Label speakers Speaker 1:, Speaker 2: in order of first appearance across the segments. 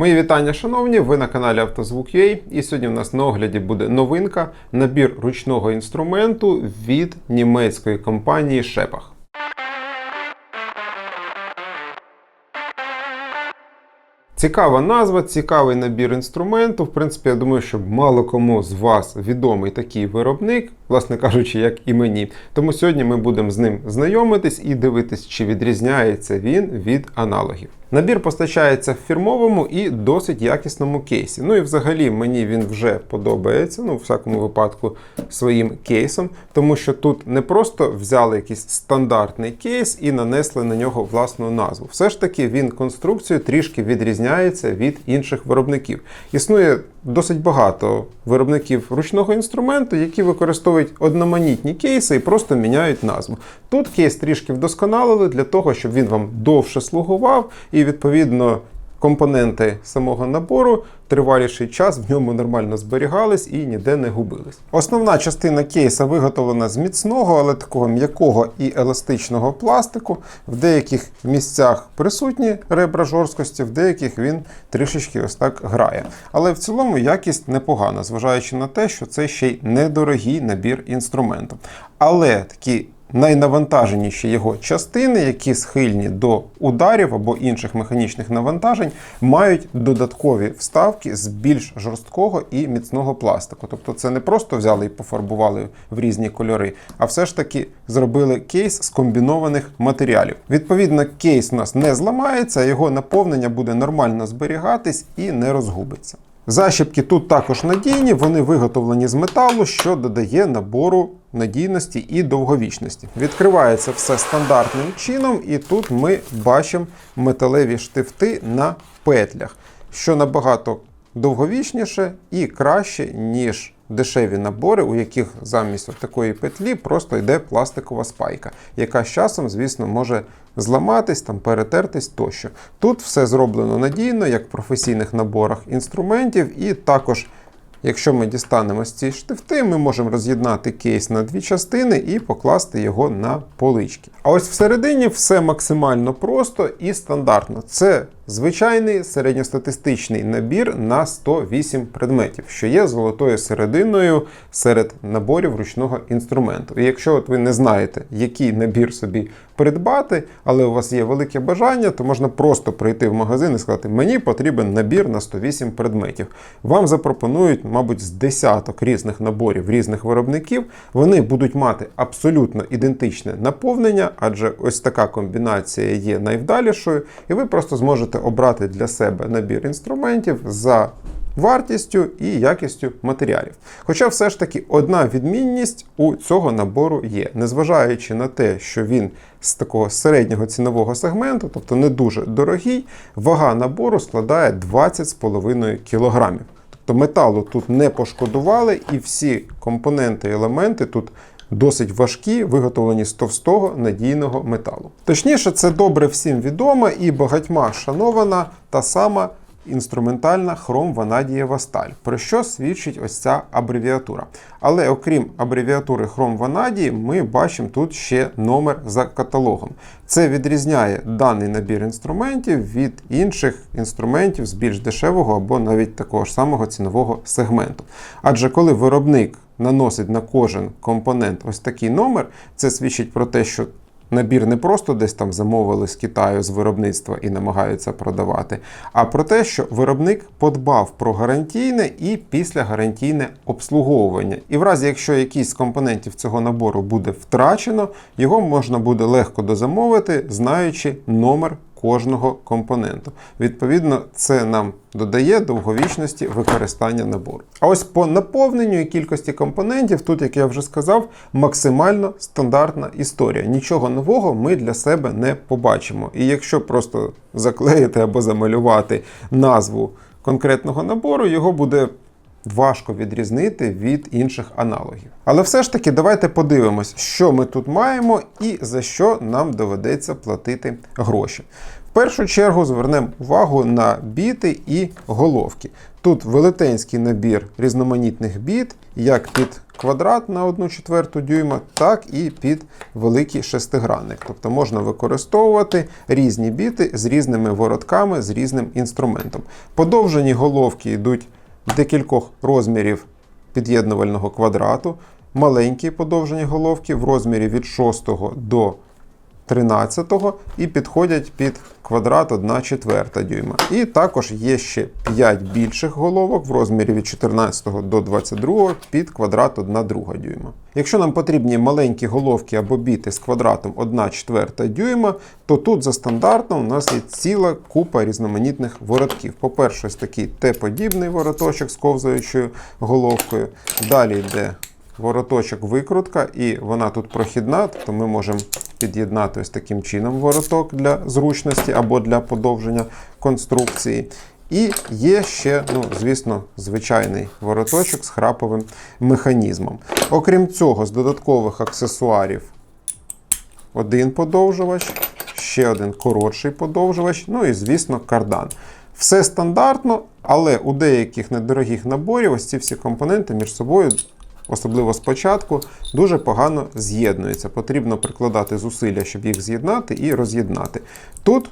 Speaker 1: Мої вітання, шановні! Ви на каналі Автозвук.ua і сьогодні в нас на огляді буде новинка набір ручного інструменту від німецької компанії Шепах. Цікава назва, цікавий набір інструменту. В принципі, я думаю, що мало кому з вас відомий такий виробник, власне кажучи, як і мені. Тому сьогодні ми будемо з ним знайомитись і дивитись, чи відрізняється він від аналогів. Набір постачається в фірмовому і досить якісному кейсі. Ну і взагалі мені він вже подобається, ну, в всякому випадку, своїм кейсом, тому що тут не просто взяли якийсь стандартний кейс і нанесли на нього власну назву. Все ж таки він конструкцією трішки відрізняється від інших виробників. Існує досить багато виробників ручного інструменту, які використовують одноманітні кейси і просто міняють назву. Тут кейс трішки вдосконалили для того, щоб він вам довше слугував, і відповідно компоненти самого набору триваліший час в ньому нормально зберігались і ніде не губились. Основна частина кейса виготовлена з міцного, але такого м'якого і еластичного пластику. В деяких місцях присутні ребра жорсткості, в деяких він трішечки ось так грає. Але в цілому якість непогана, зважаючи на те, що це ще й недорогий набір інструменту. Але такі найнавантаженіші його частини, які схильні до ударів або інших механічних навантажень, мають додаткові вставки з більш жорсткого і міцного пластику. Тобто це не просто взяли і пофарбували в різні кольори, а все ж таки зробили кейс з комбінованих матеріалів. Відповідно, кейс у нас не зламається, його наповнення буде нормально зберігатись і не розгубиться. Защіпки тут також надійні, вони виготовлені з металу, що додає набору надійності і довговічності. Відкривається все стандартним чином, і тут ми бачимо металеві штифти на петлях, що набагато довговічніше і краще, ніж дешеві набори, у яких замість такої петлі просто йде пластикова спайка, яка з часом, звісно, може зламатись, там, перетертись тощо. Тут все зроблено надійно, як в професійних наборах інструментів, і також. Якщо ми дістанемо з ці штифти, ми можемо роз'єднати кейс на дві частини і покласти його на полички. А ось всередині все максимально просто і стандартно. Це звичайний середньостатистичний набір на 108 предметів, що є золотою серединою серед наборів ручного інструменту. І якщо от ви не знаєте, який набір собі придбати, але у вас є велике бажання, то можна просто прийти в магазин і сказати, мені потрібен набір на 108 предметів. Вам запропонують, мабуть, з десяток різних наборів різних виробників. Вони будуть мати абсолютно ідентичне наповнення, адже ось така комбінація є найвдалішою, і ви просто зможете обрати для себе набір інструментів за вартістю і якістю матеріалів. Хоча все ж таки одна відмінність у цього набору є, незважаючи на те, що він з такого середнього цінового сегменту, тобто не дуже дорогий, вага набору складає 20,5 кг. Тобто металу тут не пошкодували, і всі компоненти і елементи тут досить важкі, виготовлені з товстого надійного металу. Точніше, це добре всім відома і багатьма шанована та сама інструментальна хром-ванадієва сталь, про що свідчить ось ця абревіатура. Але окрім абревіатури хром-ванадії, ми бачимо тут ще номер за каталогом. Це відрізняє даний набір інструментів від інших інструментів з більш дешевого або навіть такого ж самого цінового сегменту. Адже коли виробник наносить на кожен компонент ось такий номер, це свідчить про те, що набір не просто десь там замовили з Китаю з виробництва і намагаються продавати, а про те, що виробник подбав про гарантійне і післягарантійне обслуговування. І в разі, якщо якийсь з компонентів цього набору буде втрачено, його можна буде легко дозамовити, знаючи номер кожного компоненту. Відповідно, це нам додає довговічності використання набору. А ось по наповненню і кількості компонентів, тут, як я вже сказав, максимально стандартна історія. Нічого нового ми для себе не побачимо. І якщо просто заклеїти або замалювати назву конкретного набору, його буде. Важко відрізнити від інших аналогів. Але все ж таки, давайте подивимось, що ми тут маємо і за що нам доведеться платити гроші. Першу чергу звернемо увагу на біти і головки. Тут велетенський набір різноманітних біт, як під квадрат на 1 четверту дюйма, так і під великий шестигранник. Тобто можна використовувати різні біти з різними воротками, з різним інструментом. Подовжені головки йдуть декількох розмірів під'єднувального квадрату, маленькі подовжені головки в розмірі від 6 до 13 і підходять під квадрат 1 четверта дюйма. І також є ще 5 більших головок в розмірі від 14 до 22 під квадрат 1 друга дюйма. Якщо нам потрібні маленькі головки або біти з квадратом 1 четверта дюйма, то тут за стандартом у нас є ціла купа різноманітних воротів. По-перше, ось такий Т-подібний вороточок з ковзаючою головкою. Далі йде вороточок викрутка, і вона тут прохідна, тобто ми можемо під'єднати ось таким чином вороток для зручності або для подовження конструкції. І є ще, ну, звісно, звичайний вороточок з храповим механізмом. Окрім цього, з додаткових аксесуарів один подовжувач, ще один коротший подовжувач, ну і, звісно, кардан. Все стандартно, але у деяких недорогих наборів ось ці всі компоненти між собою особливо спочатку, дуже погано з'єднуються. Потрібно прикладати зусилля, щоб їх з'єднати і роз'єднати. Тут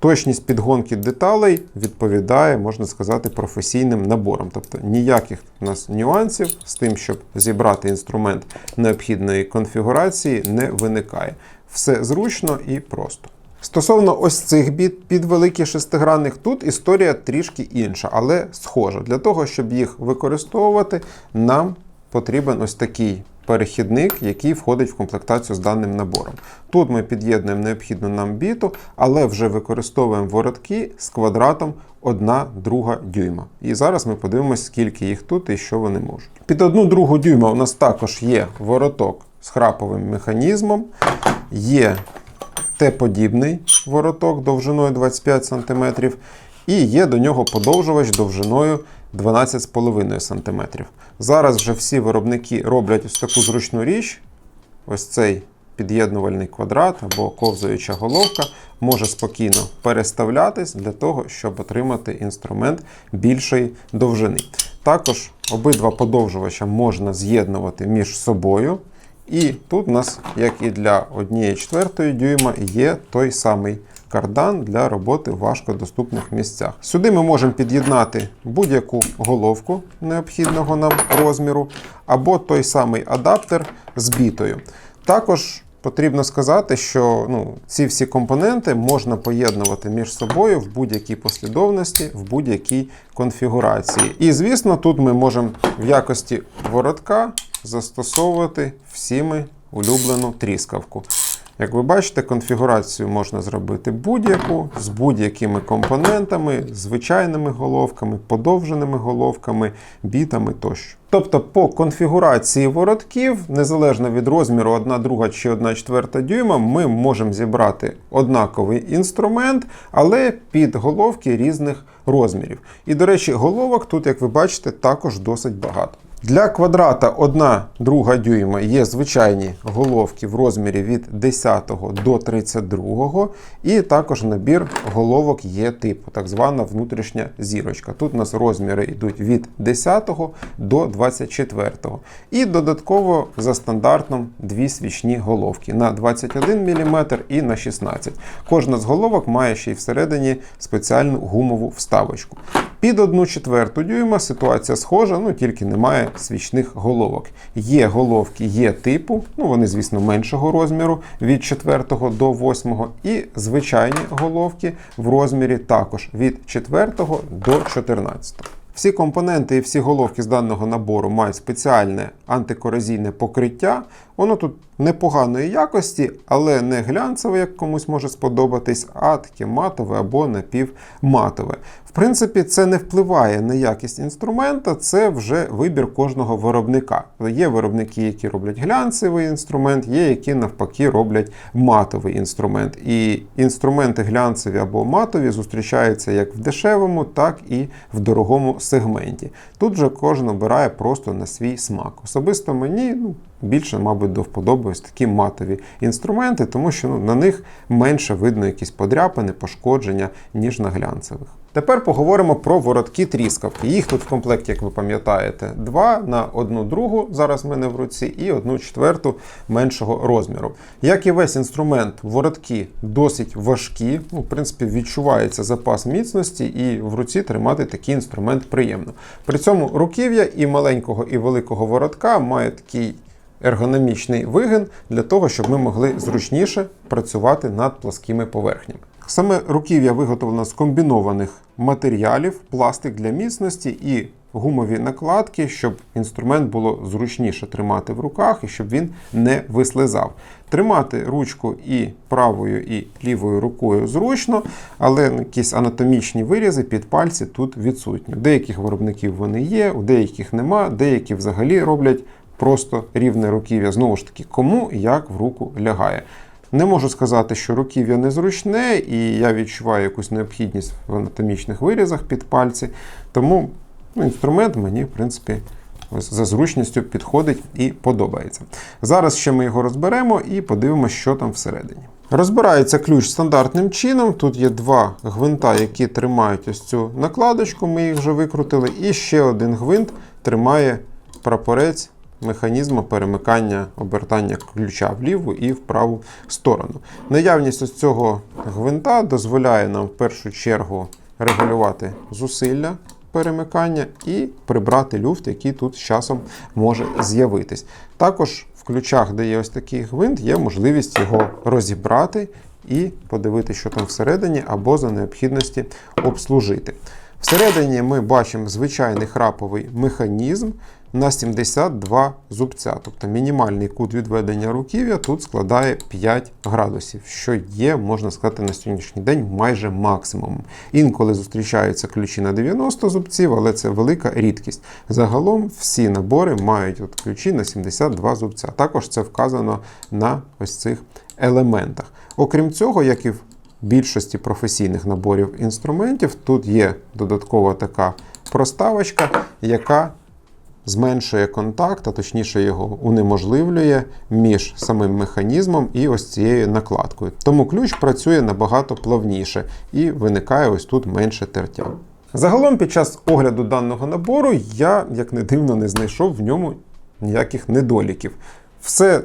Speaker 1: точність підгонки деталей відповідає, можна сказати, професійним наборам. Тобто ніяких у нас нюансів з тим, щоб зібрати інструмент необхідної конфігурації, не виникає. Все зручно і просто. Стосовно ось цих біт під великий шестигранник, тут історія трішки інша, але схожа. Для того, щоб їх використовувати, нам потрібен ось такий перехідник, який входить в комплектацію з даним набором. Тут ми під'єднуємо необхідну нам біту, але вже використовуємо воротки з квадратом 1 друга дюйма. І зараз ми подивимося, скільки їх тут і що вони можуть. Під 1 другу дюйма у нас також є вороток з храповим механізмом, є Т-подібний вороток довжиною 25 см, і є до нього подовжувач довжиною 12,5 см. Зараз вже всі виробники роблять ось таку зручну річ. Ось цей під'єднувальний квадрат або ковзаюча головка може спокійно переставлятись для того, щоб отримати інструмент більшої довжини. Також обидва подовжувача можна з'єднувати між собою. І тут у нас, як і для 1,4 дюйма, є той самий кардан для роботи в важкодоступних місцях. Сюди ми можемо під'єднати будь-яку головку необхідного нам розміру, або той самий адаптер з бітою. Також Потрібно сказати, що ну, ці всі компоненти можна поєднувати між собою в будь-якій послідовності, в будь-якій конфігурації. І, звісно, тут ми можемо в якості воротка застосовувати всіми улюблену тріскавку. Як ви бачите, конфігурацію можна зробити будь-яку з будь-якими компонентами, звичайними головками, подовженими головками, бітами тощо. Тобто по конфігурації воротків, незалежно від розміру 1 друга чи 1 четверта дюйма, ми можемо зібрати однаковий інструмент, але під головки різних розмірів. І, до речі, головок тут, як ви бачите, також досить багато. Для квадрата 1 друга дюйма є звичайні головки в розмірі від 10 до 32, і також набір головок є типу, так звана внутрішня зірочка. Тут у нас розміри йдуть від 10 до 24. І додатково за стандартом дві свічні головки на 21 мм і на 16 Кожна з головок має ще й всередині спеціальну гумову вставочку. Під 1 четверту дюйма ситуація схожа, ну тільки немає свічних головок. Є головки, є типу, ну вони, звісно, меншого розміру від 4 до 8, і звичайні головки в розмірі також від 4 до 14. Всі компоненти і всі головки з даного набору мають спеціальне антикорозійне покриття. Воно тут непоганої якості, але не глянцеве, як комусь може сподобатись, а таке матове або напівматове. В принципі, це не впливає на якість інструмента, це вже вибір кожного виробника. Є виробники, які роблять глянцевий інструмент, є які навпаки роблять матовий інструмент. І інструменти глянцеві або матові зустрічаються як в дешевому, так і в дорогому сегменті. Тут же кожен обирає просто на свій смак. Особисто мені ну, більше, мабуть, до вподоби ось такі матові інструменти, тому що ну, на них менше видно якісь подряпини, пошкодження, ніж на глянцевих. Тепер поговоримо про воротки тріскавки. Їх тут в комплекті, як ви пам'ятаєте, два на одну другу зараз в мене в руці, і одну четверту меншого розміру. Як і весь інструмент, воротки досить важкі. Ну, в принципі, відчувається запас міцності, і в руці тримати такий інструмент приємно. При цьому руків'я і маленького, і великого воротка має такий ергономічний вигин для того, щоб ми могли зручніше працювати над пласкими поверхнями. Саме руків'я виготовлено з комбінованих матеріалів, пластик для міцності і гумові накладки, щоб інструмент було зручніше тримати в руках і щоб він не вислизав. Тримати ручку і правою, і лівою рукою зручно, але якісь анатомічні вирізи під пальці тут відсутні. У деяких виробників вони є, у деяких нема, деякі взагалі роблять просто рівне руків'я. Знову ж таки, кому як в руку лягає. Не можу сказати, що руків'я незручне, і я відчуваю якусь необхідність в анатомічних вирізах під пальці. Тому ну, інструмент мені, в принципі, за зручністю підходить і подобається. Зараз ще ми його розберемо і подивимося, що там всередині. Розбирається ключ стандартним чином. Тут є два гвинта, які тримають ось цю накладочку, ми їх вже викрутили, і ще один гвинт тримає прапорець механізму перемикання обертання ключа в ліву і в праву сторону. Наявність ось цього гвинта дозволяє нам в першу чергу регулювати зусилля перемикання і прибрати люфт, який тут з часом може з'явитись. Також в ключах, де є ось такий гвинт, є можливість його розібрати і подивитися, що там всередині, або за необхідності обслужити. Всередині ми бачимо звичайний храповий механізм на 72 зубця. Тобто мінімальний кут відведення руків'я тут складає 5 градусів, що є, можна сказати, на сьогоднішній день майже максимумом. Інколи зустрічаються ключі на 90 зубців, але це велика рідкість. Загалом всі набори мають от ключі на 72 зубця. Також це вказано на ось цих елементах. Окрім цього, як і в більшості професійних наборів інструментів, тут є додаткова така проставочка, яка зменшує контакт, а точніше його унеможливлює між самим механізмом і ось цією накладкою. Тому ключ працює набагато плавніше і виникає ось тут менше тертя. Загалом, під час огляду даного набору я, як не дивно, не знайшов в ньому ніяких недоліків. Все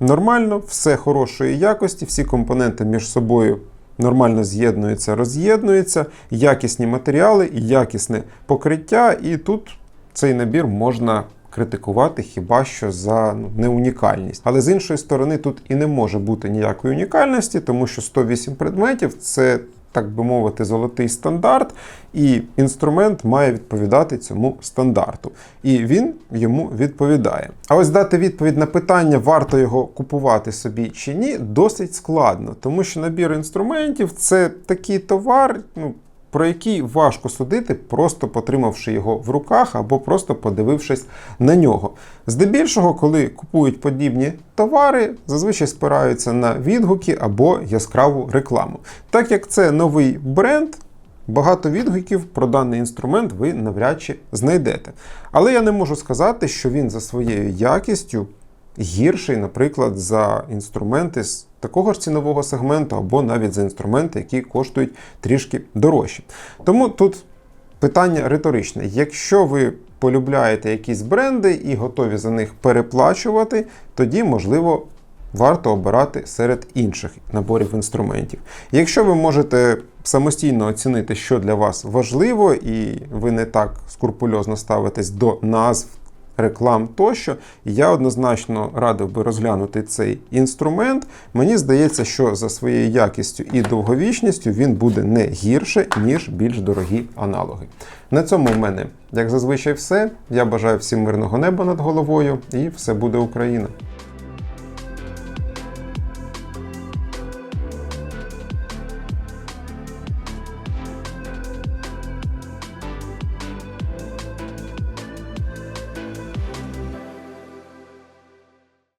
Speaker 1: нормально, все хорошої якості, всі компоненти між собою нормально з'єднуються, роз'єднуються, якісні матеріали, якісне покриття, і тут цей набір можна критикувати хіба що за ну, неунікальність. Але з іншої сторони, тут і не може бути ніякої унікальності, тому що 108 предметів це. Так би мовити, золотий стандарт, і інструмент має відповідати цьому стандарту. І він йому відповідає. А ось дати відповідь на питання, варто його купувати собі чи ні, досить складно, тому що набір інструментів це такий товар. ну, про який важко судити, просто потримавши його в руках або просто подивившись на нього. Здебільшого, коли купують подібні товари, зазвичай спираються на відгуки або яскраву рекламу. Так як це новий бренд. Багато відгуків про даний інструмент ви навряд чи знайдете. Але я не можу сказати, що він за своєю якістю гірший, наприклад, за інструменти з такого ж цінового сегменту, або навіть за інструменти, які коштують трішки дорожче. Тому тут питання риторичне. Якщо ви полюбляєте якісь бренди і готові за них переплачувати, тоді можливо. Варто обирати серед інших наборів інструментів. Якщо ви можете самостійно оцінити, що для вас важливо, і ви не так скрупульозно ставитесь до назв реклам тощо, я однозначно радив би розглянути цей інструмент. Мені здається, що за своєю якістю і довговічністю він буде не гірше, ніж більш дорогі аналоги. На цьому в мене, як зазвичай, все. Я бажаю всім мирного неба над головою і все буде Україна!